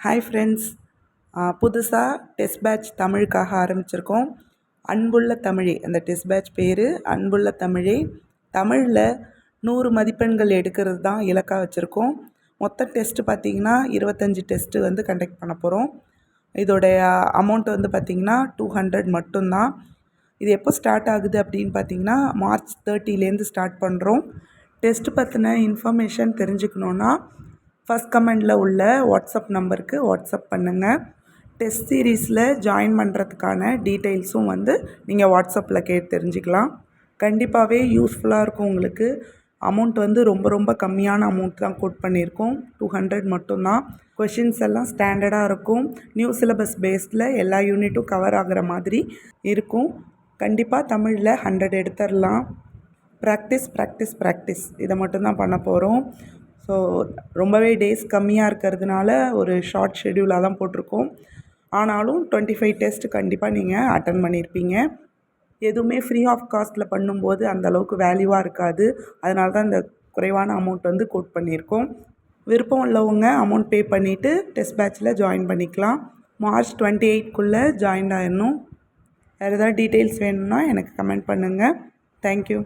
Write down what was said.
Hi friends புதுசாக test batch தமிழுக்காக ஆரம்பிச்சிருக்கோம். அன்புள்ள தமிழே அந்த டெஸ்ட் பேட்ச் பேர் அன்புள்ள தமிழே. தமிழில் நூறு மதிப்பெண்கள் எடுக்கிறது தான் இலக்காக வச்சுருக்கோம். மொத்த டெஸ்ட்டு பார்த்திங்கன்னா இருபத்தஞ்சி டெஸ்ட்டு வந்து கண்டக்ட் பண்ண போகிறோம் இதோடைய அமௌண்ட் வந்து பார்த்திங்கன்னா டூ ஹண்ட்ரட் மட்டும்தான். இது எப்போ ஸ்டார்ட் ஆகுது அப்படின்னு பார்த்தீங்கன்னா மார்ச் தேர்ட்டிலேருந்து ஸ்டார்ட் பண்ணுறோம் டெஸ்ட்டு பற்றின இன்ஃபர்மேஷன் தெரிஞ்சுக்கணுன்னா ஃபஸ்ட் கமெண்டில் உள்ள வாட்ஸ்அப் நம்பருக்கு வாட்ஸ்அப் பண்ணுங்கள் டெஸ்ட் சீரீஸில் ஜாயின் பண்ணுறதுக்கான டீட்டெயில்ஸும் வந்து நீங்கள் வாட்ஸ்அப்பில் கேட்டு தெரிஞ்சுக்கலாம். கண்டிப்பாகவே யூஸ்ஃபுல்லாக இருக்கும் உங்களுக்கு. அமௌண்ட் வந்து ரொம்ப ரொம்ப கம்மியான அமௌண்ட் தான் கோட் பண்ணியிருக்கோம். டூ ஹண்ட்ரட் மட்டும்தான். கொஷின்ஸ் எல்லாம் ஸ்டாண்டர்டாக இருக்கும். நியூ சிலபஸ் பேஸ்டில் எல்லா யூனிட்டும் கவர் ஆகிற மாதிரி இருக்கும். கண்டிப்பாக தமிழில் ஹண்ட்ரட் எடுத்துடலாம் ப்ராக்டிஸ் ப்ராக்டிஸ் ப்ராக்டிஸ் இதை மட்டும்தான் பண்ண போகிறோம் ஸோ ரொம்பவே டேஸ் கம்மியாக இருக்கிறதுனால ஒரு ஷார்ட் ஷெடியூலாக தான் போட்டிருக்கோம். ஆனாலும் டுவெண்ட்டி ஃபைவ் டெஸ்ட் கண்டிப்பாக நீங்கள் அட்டன் பண்ணியிருப்பீங்க எதுவுமே ஃப்ரீ ஆஃப் காஸ்ட்டில் பண்ணும்போது அந்தளவுக்கு வேல்யூவாக இருக்காது. அதனால தான் இந்த குறைவான அமௌண்ட் வந்து கோட் பண்ணியிருக்கோம். விருப்பம் உள்ளவங்க அமௌண்ட் பே பண்ணிவிட்டு டெஸ்ட் பேட்சில் ஜாயின் பண்ணிக்கலாம். மார்ச் டுவெண்ட்டி எயிட்குள்ளே ஜாயின் ஆகிடணும் வேறு ஏதாவது டீட்டெயில்ஸ் வேணும்னா எனக்கு கமெண்ட் பண்ணுங்கள் தேங்க்யூ.